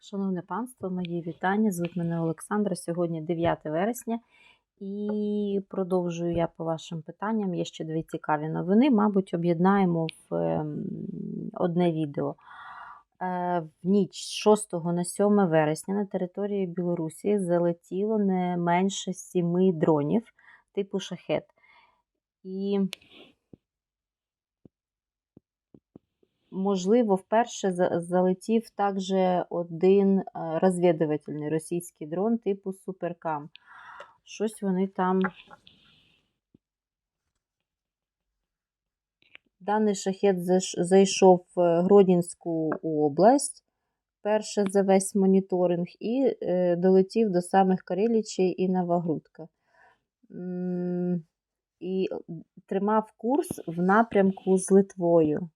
Шановне панство, мої вітання. Звуть мене Олександра. Сьогодні 9 вересня. І продовжую я по вашим питанням. Є ще дві цікаві новини. Мабуть, об'єднаємо в ем, одне відео. Е, В ніч з 6 на 7 вересня на території Білорусі залетіло не менше 7 дронів типу шахет. І можливо, вперше залетів також один е, розвідувальний російський дрон типу Суперкам. Щось вони там. Даний шахет зайшов в Гродненську область, перше за весь моніторинг, і е, долетів до самих Карелічей і Новогрудка. І тримав курс в напрямку з Литвою.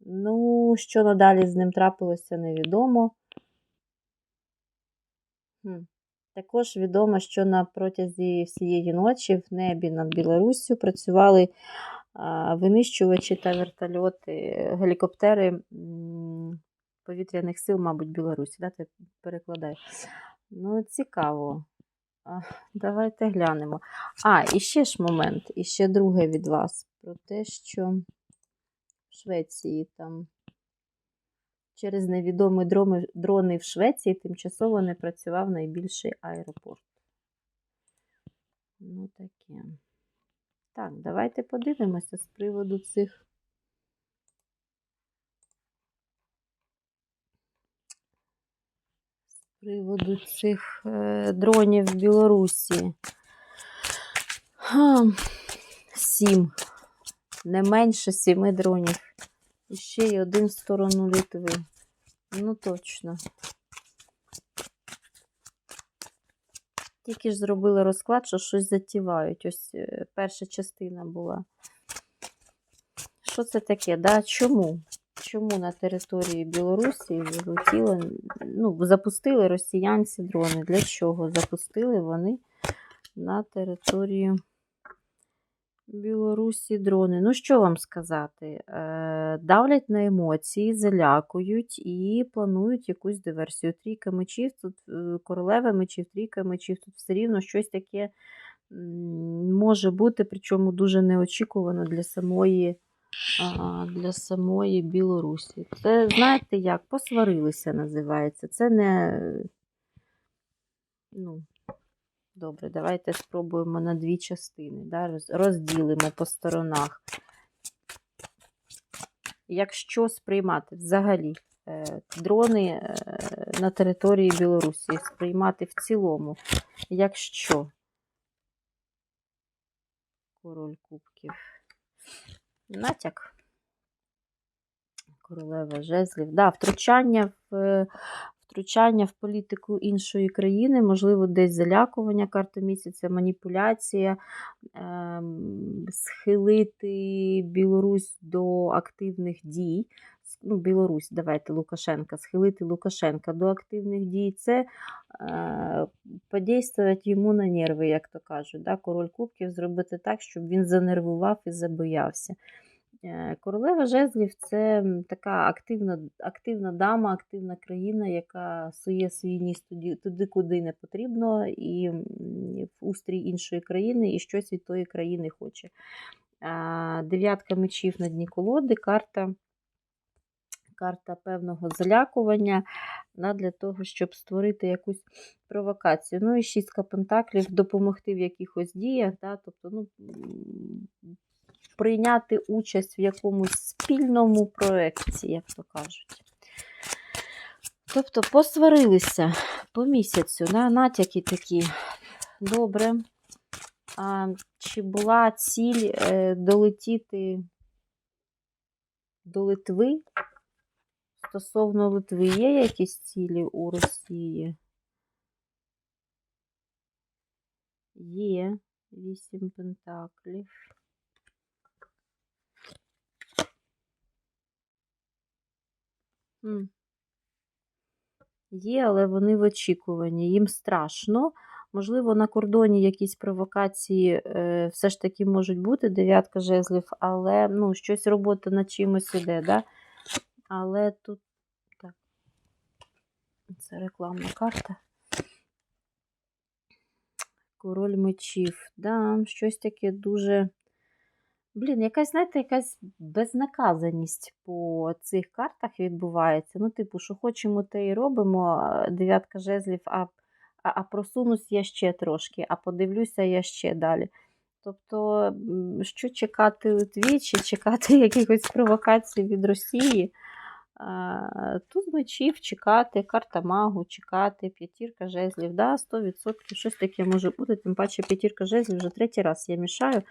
Ну, що надалі з ним трапилося, невідомо. Хм. Також відомо, що на протязі всієї ночі в небі над Білоруссю працювали винищувачі та вертольоти, гелікоптери повітряних сил, мабуть, Білорусі. Да? Це перекладаю. Ну, цікаво. Давайте глянемо. А, і ще ж момент, і ще друге від вас про те, що Швеції там через невідомі дрони, в Швеції тимчасово не працював найбільший аеропорт. Ну, таке. Так, давайте подивимося з приводу цих. З приводу цих е, дронів в Білорусі. Сім. Не менше сіми дронів. І ще й один в сторону Литви. Ну, точно. Тільки ж зробили розклад, що щось затівають. Ось е, перша частина була. Що це таке? Да? Чому? Чому на території Білорусі залетіло, ну, запустили росіянці дрони? Для чого запустили вони на територію Білорусі дрони? Ну, що вам сказати? Е, давлять на емоції, залякують і планують якусь диверсію. Трійка мечів, тут е, королева мечів, трійка мечів, тут все рівно щось таке може бути, причому дуже неочікувано для самої, для самої Білорусі. Це, знаєте як, посварилися називається. Це не. Ну, Добре, давайте спробуємо на дві частини. Да? Розділимо по сторонах. Якщо сприймати взагалі е, дрони е, на території Білорусі, сприймати в цілому, якщо король кубків, натяк, королева жезлів, да, втручання в втручання в політику іншої країни, можливо, десь залякування карта місяця, маніпуляція, ем, схилити Білорусь до активних дій. Ну, Білорусь, давайте Лукашенка, схилити Лукашенка до активних дій, це е, подействувати йому на нерви, як то кажуть. Да? Король Кубків зробити так, щоб він занервував і забоявся. Е, Королева жезлів це така активна, активна дама, активна країна, яка сує свій ніс туди, туди, куди не потрібно, і в устрій іншої країни, і щось від тої країни хоче. Дев'ятка мечів на дні колоди, карта, карта певного залякування для того, щоб створити якусь провокацію. Ну і шістка пентаклів допомогти в якихось діях, да, тобто, ну, прийняти участь в якомусь спільному проєкті, як то кажуть. Тобто посварилися по місяцю, да, натяки такі. Добре. А, чи була ціль е, долетіти до Литви? Стосовно Литви є якісь цілі у Росії? Є вісім пентаклів. Є, але вони в очікуванні. Їм страшно. Можливо, на кордоні якісь провокації е, все ж таки можуть бути, дев'ятка жезлів, але ну, щось робота над чимось іде, да? Але тут Так, Це рекламна карта. Король мечів. Да, щось таке дуже. Блін, якась, знаєте, якась безнаказаність по цих картах відбувається. Ну, типу, що хочемо, те і робимо. Дев'ятка жезлів, а, а, а просунусь я ще трошки, а подивлюся я ще далі. Тобто, що чекати двічі, чекати якихось провокацій від Росії. Тут мечів чекати, карта магу, чекати, п'ятірка жезлів. Да, 100% щось таке може бути. Тим паче п'ятірка жезлів вже третій раз я мішаю,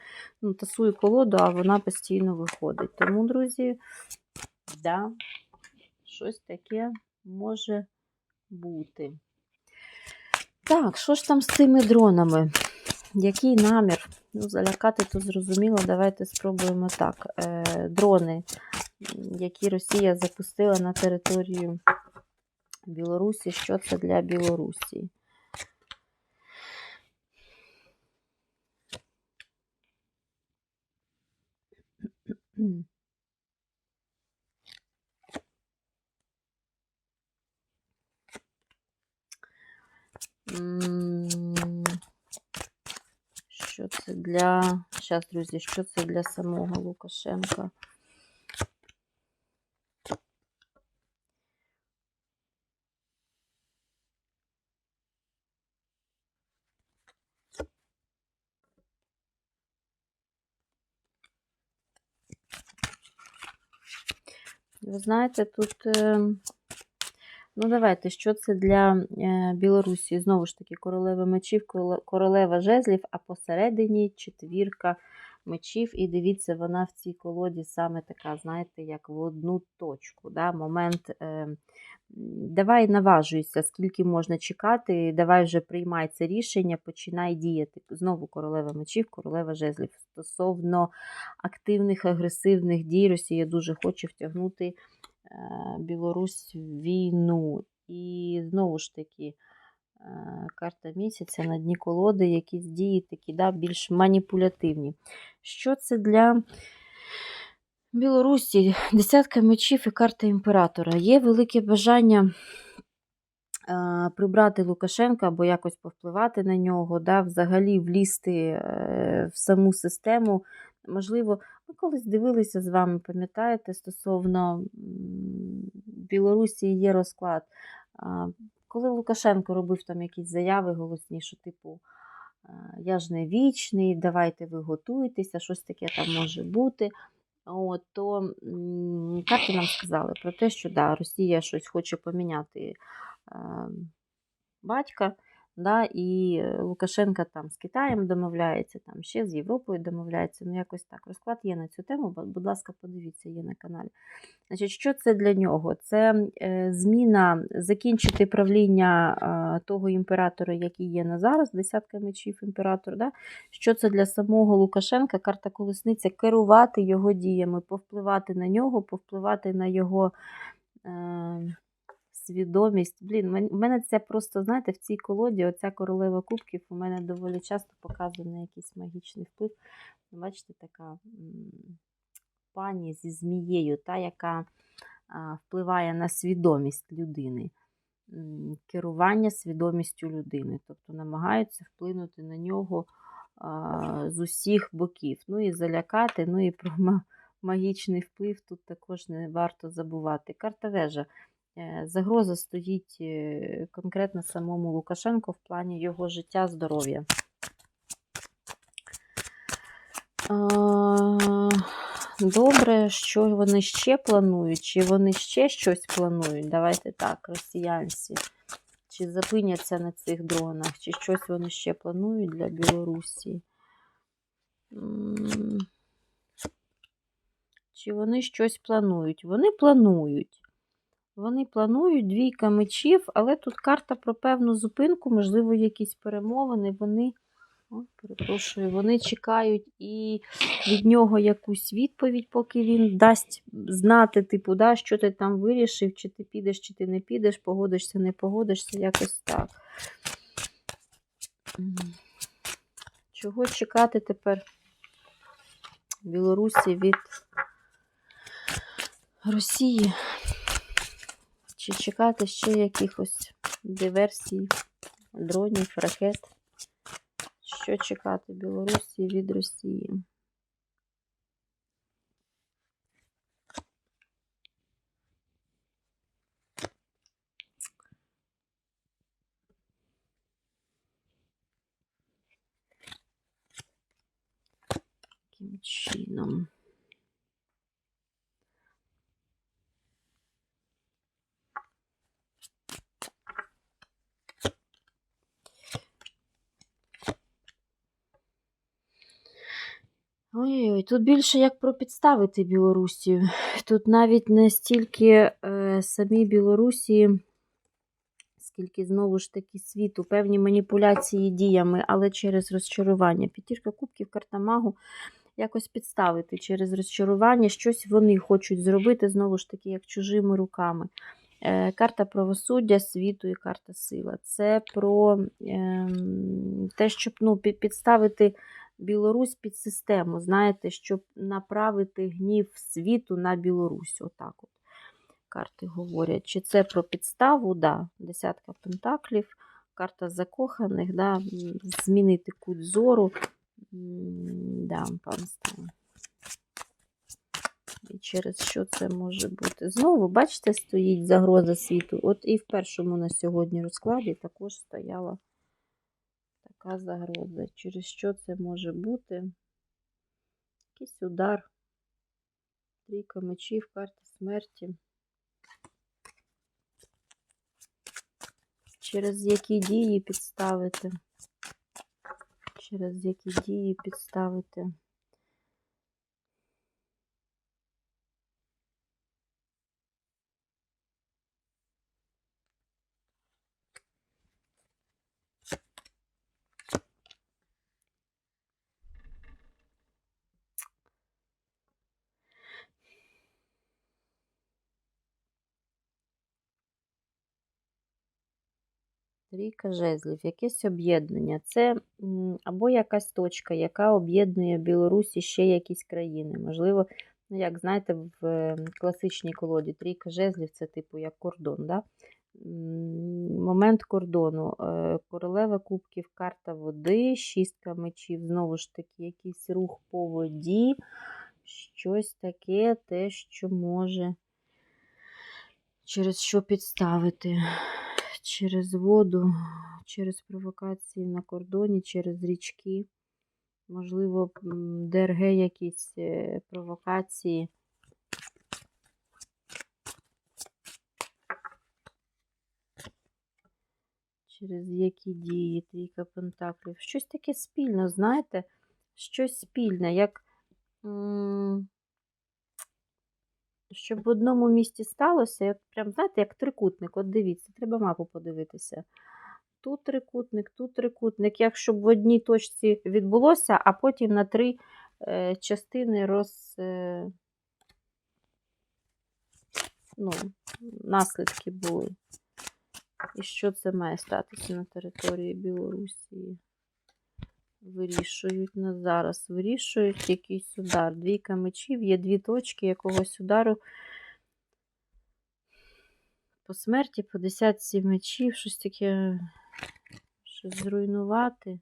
ну, тасую колоду, а вона постійно виходить. Тому, друзі, да, щось таке може бути. Так, що ж там з цими дронами? Який намір? Ну, залякати то зрозуміло. Давайте спробуємо так. Е, дрони, які Росія запустила на територію Білорусі. Що це для Білорусі? М, Що це для. Зараз, друзі, що це для самого Лукашенка? Ви знаєте, тут. Ну, давайте, що це для е, Білорусі? Знову ж таки, королева мечів, королева жезлів, а посередині четвірка мечів. І дивіться, вона в цій колоді саме така, знаєте, як в одну точку. Да? Момент. Е, давай наважуйся, скільки можна чекати, давай вже приймай це рішення, починай діяти. Знову королева мечів, королева жезлів. Стосовно активних, агресивних дій, Росія дуже хоче втягнути. Білорусь війну. І знову ж таки, карта місяця на дні колоди, якісь дії такі, да, більш маніпулятивні. Що це для Білорусі? Десятка мечів і карта імператора. Є велике бажання прибрати Лукашенка або якось повпливати на нього, да, взагалі влізти е, в саму систему. Можливо, ми колись дивилися з вами, пам'ятаєте, стосовно Білорусі є розклад. Коли Лукашенко робив там якісь заяви голосні, що типу я ж не вічний, давайте ви готуйтеся, щось таке там може бути. От, то карти нам сказали про те, що да, Росія щось хоче поміняти е, батька. Да, і Лукашенка там з Китаєм домовляється, там ще з Європою домовляється. Ну, якось так. Розклад є на цю тему. Будь ласка, подивіться, є на каналі. Значить, що це для нього? Це е, зміна закінчити правління того імператора, який є на зараз, десятка мечів імператор. Да? Що це для самого Лукашенка? Карта колесниця керувати його діями, повпливати на нього, повпливати на його. Е, свідомість. Блін, в мене це просто, знаєте, в цій колоді, оця королева кубків, у мене доволі часто показує на якийсь магічний вплив. Бачите, така пані зі змією, та, яка впливає на свідомість людини. Керування свідомістю людини. Тобто намагаються вплинути на нього з усіх боків. Ну і залякати, ну і про магічний вплив тут також не варто забувати. Карта вежа. Е, Загроза стоїть е, конкретно самому Лукашенку в плані його життя, здоров'я. Добре, що вони ще планують? Чи вони ще щось планують? Давайте так, росіянці. Чи зупиняться на цих дронах, чи щось вони ще планують для Білорусі? Чи вони щось планують? Вони планують. Вони планують двійка мечів, але тут карта про певну зупинку, можливо, якісь перемовини. Вони, о, перепрошую, вони чекають і від нього якусь відповідь, поки він дасть знати, типу, да, що ти там вирішив, чи ти підеш, чи ти не підеш, погодишся, не погодишся, якось так. Чого чекати тепер Білорусі від Росії? Чи чекати ще якихось диверсій, дронів, ракет. Що чекати Білорусі від Росії? Яким чином? Ой-ой, тут більше як про підставити Білорусію. Тут навіть не стільки е, самі Білорусі, скільки знову ж таки світу, певні маніпуляції діями, але через розчарування. П'ятірка кубків, карта магу якось підставити через розчарування, щось вони хочуть зробити, знову ж таки, як чужими руками. Е, Карта правосуддя, світу і карта сила. Це про е, те, щоб ну, підставити Білорусь під систему, знаєте, щоб направити гнів світу на Білорусь. Отак от карти говорять. Чи це про підставу? Да. Десятка пентаклів, карта закоханих, да. змінити кут зору. Да, панство. І через що це може бути? Знову, бачите, стоїть загроза світу. От і в першому на сьогодні розкладі також стояла така загроза. Через що це може бути? Якийсь удар. Трійка мечів, карта смерті. Через які дії підставити? Через які дії підставити? Трійка жезлів, якесь об'єднання. Це або якась точка, яка об'єднує Білорусі ще якісь країни. Можливо, ну як знаєте, в е, класичній колоді трійка жезлів це типу як кордон. Да? Момент кордону. Е, Королева кубків, карта води, шістка мечів, знову ж таки, якийсь рух по воді, щось таке, те, що може через що підставити через воду, через провокації на кордоні, через річки, можливо, ДРГ якісь е, провокації. Через які дії, трійка пентаклів. Щось таке спільне, знаєте, щось спільне, як. м, щоб в одному місті сталося, як, прям, знаєте, як трикутник. От дивіться, треба мапу подивитися. Тут трикутник, тут трикутник. Як щоб в одній точці відбулося, а потім на три е, частини роз. Е, ну, наслідки були. І що це має статися на території Білорусі? Вирішують на зараз. Вирішують якийсь удар. Двійка мечів, є дві точки якогось удару. По смерті, по десятці мечів, щось таке, щось зруйнувати.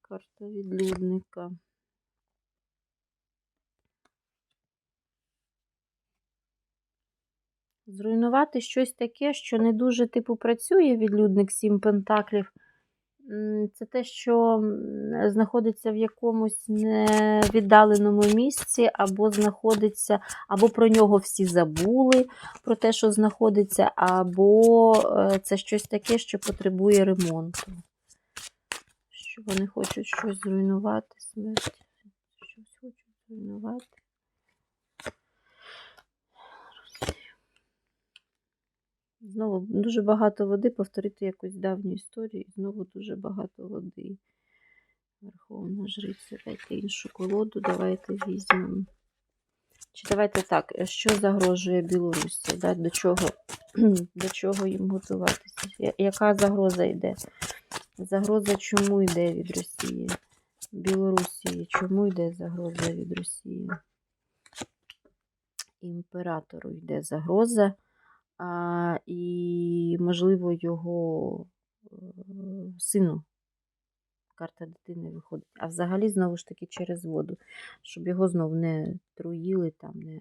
Карта відлюдника. Зруйнувати щось таке, що не дуже типу працює відлюдник сім пентаклів. Це те, що знаходиться в якомусь невіддаленому місці, або знаходиться, або про нього всі забули, про те, що знаходиться, або е, це щось таке, що потребує ремонту. Що вони хочуть щось зруйнувати, смерть. Щось хочуть зруйнувати. Знову дуже багато води, повторити якусь давню історію, знову дуже багато води. Верховна жриця, дайте іншу колоду, давайте візьмемо. Чи давайте так, що загрожує Білорусі? Да? До чого, до чого їм готуватися? Яка загроза йде? Загроза чому йде від Росії? Білорусі, чому йде загроза від Росії? Імператору йде загроза. І, можливо, його е, сину. Карта дитини виходить. А взагалі, знову ж таки, через воду, щоб його знов не труїли, там, не.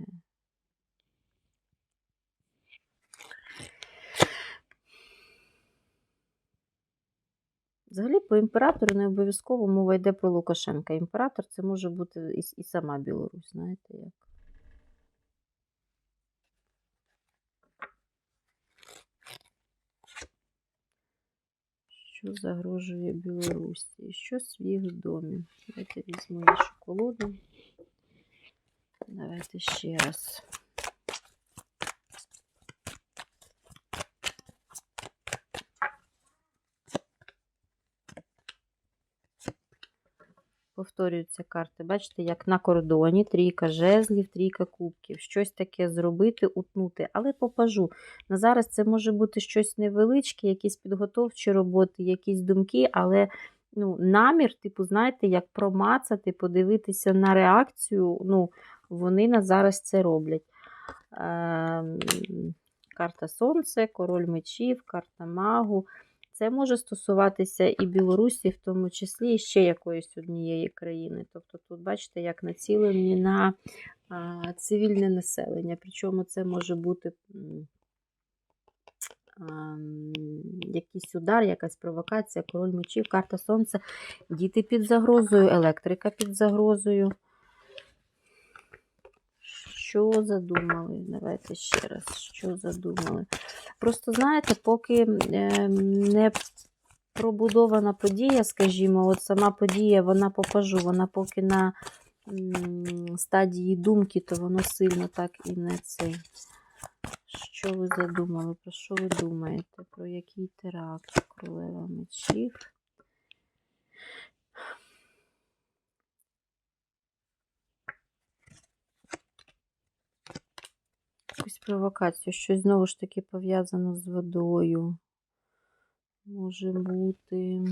Взагалі, по імператору не обов'язково мова йде про Лукашенка. Імператор це може бути і сама Білорусь, знаєте як. Що загрожує Білорусі? Щось в їх домі. Давайте візьму іншу колоду. Давайте ще раз. Повторюються карти. Бачите, як на кордоні, трійка жезлів, трійка кубків. Щось таке зробити, утнути. Але попажу. На зараз це може бути щось невеличке, якісь підготовчі роботи, якісь думки, але ну, намір, типу, знаєте, як промацати, подивитися на реакцію. ну, Вони на зараз це роблять. Ем, Карта Сонце, король мечів, карта магу. Це може стосуватися і Білорусі, в тому числі і ще якоїсь однієї країни. Тобто тут, бачите, як націлені на цивільне населення. Причому це може бути якийсь удар, якась провокація, король мечів, карта сонця, діти під загрозою, електрика під загрозою. Що задумали? Давайте ще раз, що задумали. Просто, знаєте, поки е, не пробудована подія, скажімо, от сама подія, вона попажу, вона поки на стадії думки, то воно сильно так і не цей. Що ви задумали? Про що ви думаєте? Про який теракт? Королева мечів. Якусь провокацію, щось знову ж таки пов'язано з водою. Може бути.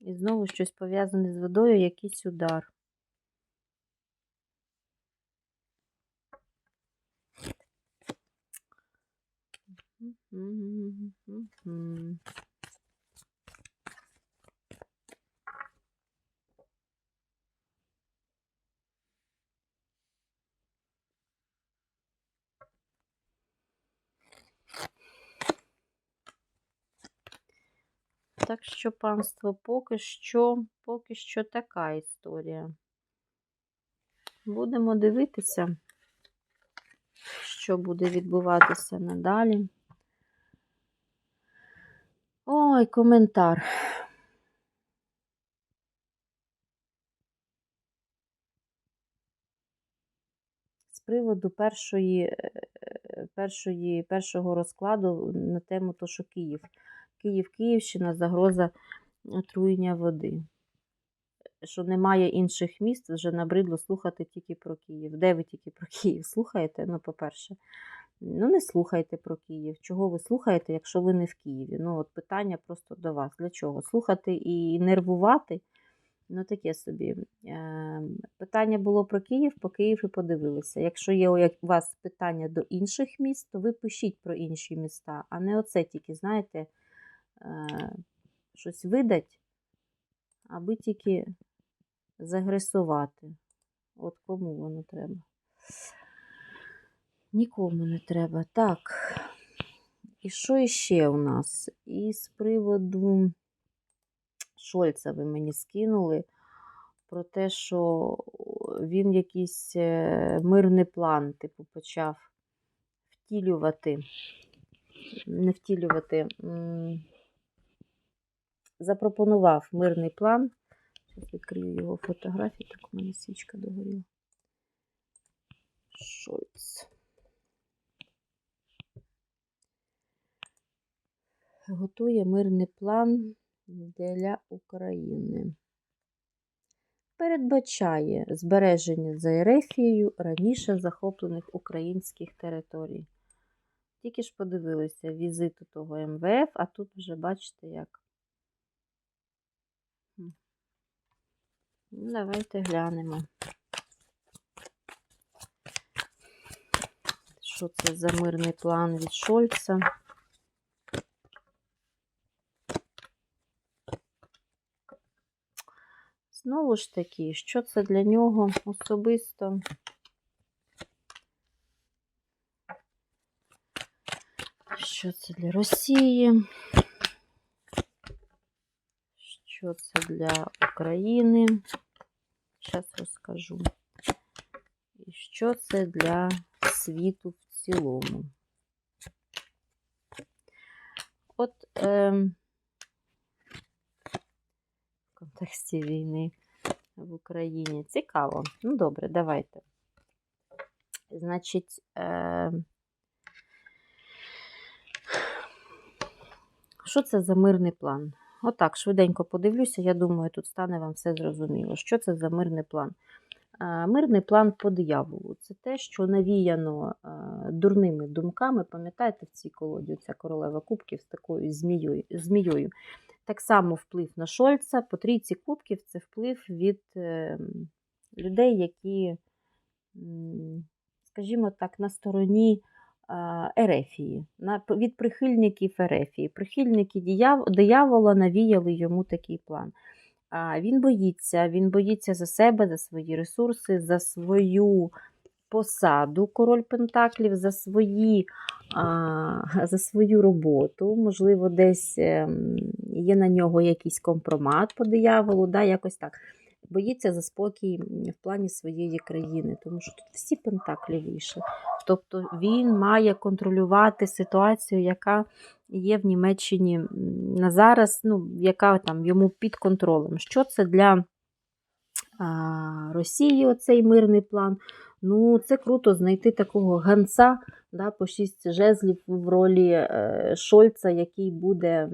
І знову щось пов'язане з водою, якийсь удар. Мгм. Так що, панство, поки що, поки що така історія. Будемо дивитися, що буде відбуватися надалі. Ой, коментар. З приводу першої, е, першої, першого розкладу на тему то, що Київ. Київ, Київщина, загроза отруєння води. Що немає інших міст, вже набридло слухати тільки про Київ. Де ви тільки про Київ слухаєте? Ну, по-перше, ну не слухайте про Київ. Чого ви слухаєте, якщо ви не в Києві? Ну, от питання просто до вас. Для чого? Слухати і нервувати? Ну, таке собі. Е, Питання було про Київ, по Київ і подивилися. Якщо є у вас питання до інших міст, то ви пишіть про інші міста, а не оце тільки, знаєте, щось видать, аби тільки загресувати. От кому воно треба? Нікому не треба. Так. І що іще у нас? І з приводу Шольца ви мені скинули про те, що він якийсь е, мирний план, типу, почав втілювати, не втілювати, запропонував мирний план. Зараз відкрию його фотографію, так у мене свічка догоріла. Шольц. Готує мирний план для України. Передбачає збереження за Ерефією раніше захоплених українських територій. Тільки ж подивилися візиту того МВФ, а тут вже бачите як. Давайте глянемо. Що це за мирний план від Шольца? Знову ж таки, що це для нього особисто? Що це для Росії? Що це для України? Зараз розкажу. І що це для світу в цілому? От е, в контексті війни в Україні. Цікаво. Ну, добре, давайте. Значить, е, що це за мирний план? Отак, швиденько подивлюся, я думаю, тут стане вам все зрозуміло. Що це за мирний план? Мирний план по дияволу. Це те, що навіяно е, дурними думками. Пам'ятаєте, в цій колоді ця королева кубків з такою змією. змією. Так само вплив на Шольца. По трійці кубків це вплив від е, людей, які, скажімо так, на стороні Ерефії, від прихильників Ерефії. Прихильники диявола навіяли йому такий план. Він боїться, він боїться за себе, за свої ресурси, за свою посаду король Пентаклів, за свої, за свою роботу. Можливо, десь ем, є на нього якийсь компромат по дияволу, да, якось так. Боїться за спокій в плані своєї країни, тому що тут всі пентаклі вийшли. Тобто він має контролювати ситуацію, яка є в Німеччині на зараз, ну, яка там йому під контролем. Що це для а, Росії оцей мирний план? Ну, це круто знайти такого ганца да, по шість жезлів в ролі е, Шольца, який буде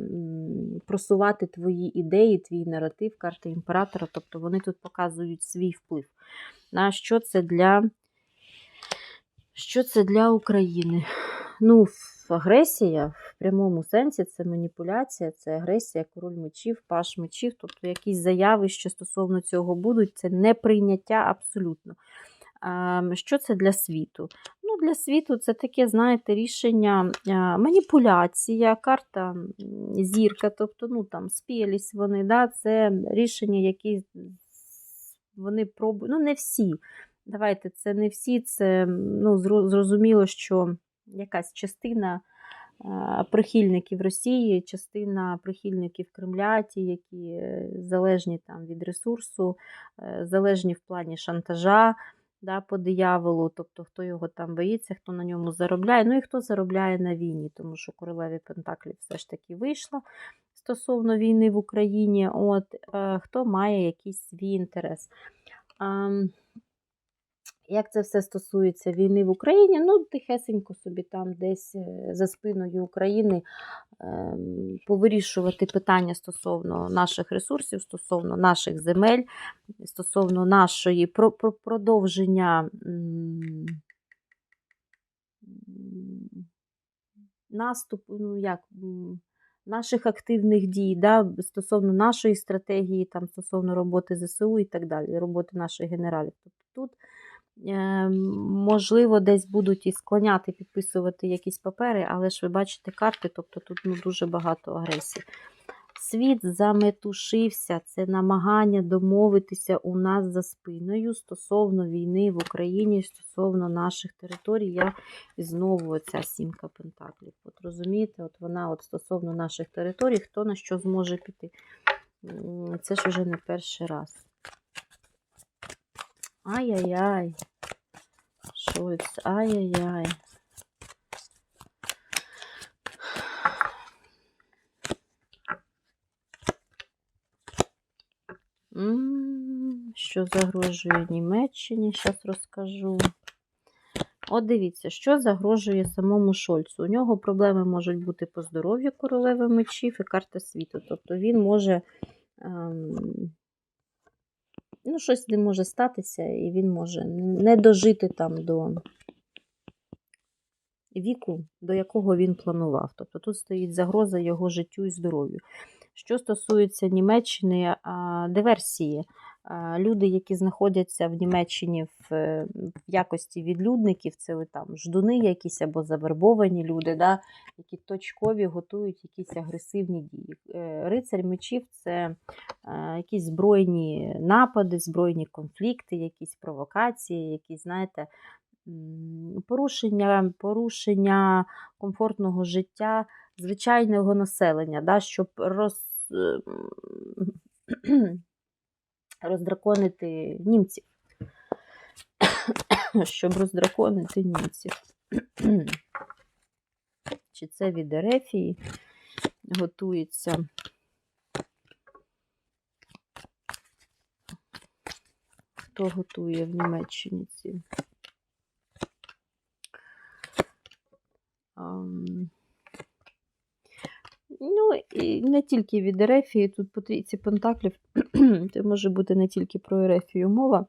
просувати твої ідеї, твій наратив, карти імператора. Тобто вони тут показують свій вплив. На що це для, що це для України? Ну, агресія в прямому сенсі це маніпуляція, це агресія, король мечів, паш мечів, тобто якісь заяви, що стосовно цього будуть, це неприйняття абсолютно. А, Що це для світу? Ну, Для світу це таке, знаєте, рішення маніпуляція, карта зірка, тобто ну, там, спілість вони, да, це рішення, які вони пробують. Ну, не всі. Давайте, це не всі, це ну, зрозуміло, що якась частина е, прихильників Росії, частина прихильників Кремля, ті, які е, залежні там від ресурсу, е, залежні в плані шантажа да, по дияволу, тобто хто його там боїться, хто на ньому заробляє, ну і хто заробляє на війні, тому що королеві Пентаклів все ж таки вийшла стосовно війни в Україні, от, е, хто має якийсь свій інтерес. Ам, як це все стосується війни в Україні, ну, тихесенько собі там десь е, за спиною України ем, повирішувати питання стосовно наших ресурсів, стосовно наших земель, стосовно нашої про, про продовження наступу, ну як. Наших активних дій, да, стосовно нашої стратегії, там, стосовно роботи ЗСУ і так далі, роботи наших генералів. Тобто тут Можливо, десь будуть і склоняти підписувати якісь папери, але ж ви бачите карти, тобто тут ну, дуже багато агресії. Світ заметушився, це намагання домовитися у нас за спиною стосовно війни в Україні, стосовно наших територій. Я і знову ця сімка пентаклів. От розумієте, от вона от стосовно наших територій, хто на що зможе піти. Це ж уже не перший раз. Ай-яй-яй. Шольц, ай-яй-яй. Що загрожує Німеччині? Зараз розкажу. От дивіться, що загрожує самому Шольцу. У нього проблеми можуть бути по здоров'ю королеви мечів і карта світу. Тобто він може. Ем, ну, щось не може статися, і він може не дожити там до віку, до якого він планував. Тобто тут стоїть загроза його життю і здоров'ю. Що стосується Німеччини, диверсії. Люди, які знаходяться в Німеччині в, е, якості відлюдників, це там ждуни якісь або завербовані люди, да, які точкові готують якісь агресивні дії. Е, Рицарь мечів це е, якісь збройні напади, збройні конфлікти, якісь провокації, якісь, знаєте, порушення, порушення комфортного життя звичайного населення, да, щоб роз, ем, роздраконити німців. Щоб роздраконити німців. Чи це від Ерефії готується? Хто готує в Німеччині ці? Ам, Ну, і не тільки від Ерефії, тут по трійці пентаклів це може бути не тільки про Ерефію мова.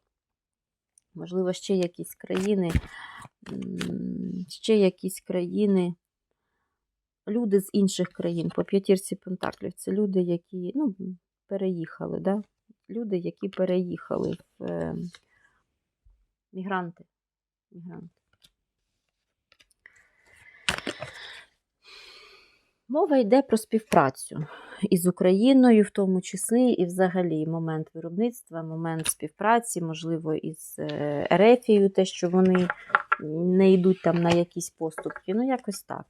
Можливо, ще якісь країни, ще якісь країни, люди з інших країн. По п'ятірці пентаклів це люди, які ну, переїхали, да? люди, які переїхали в е, мігранти. мігранти. Мова йде про співпрацю із Україною, в тому числі, і взагалі момент виробництва, момент співпраці, можливо, із е, Ерефією, те, що вони не йдуть там на якісь поступки. Ну, якось так.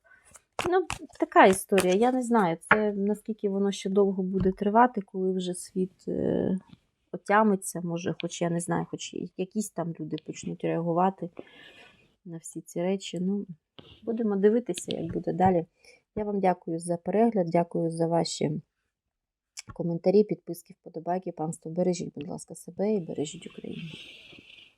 Ну, така історія. Я не знаю, це наскільки воно ще довго буде тривати, коли вже світ е, отямиться, може, хоч я не знаю, хоч якісь там люди почнуть реагувати на всі ці речі. Ну, будемо дивитися, як буде далі. Я вам дякую за перегляд, дякую за ваші коментарі, підписки, вподобайки. Панство, бережіть, будь ласка, себе і бережіть Україну.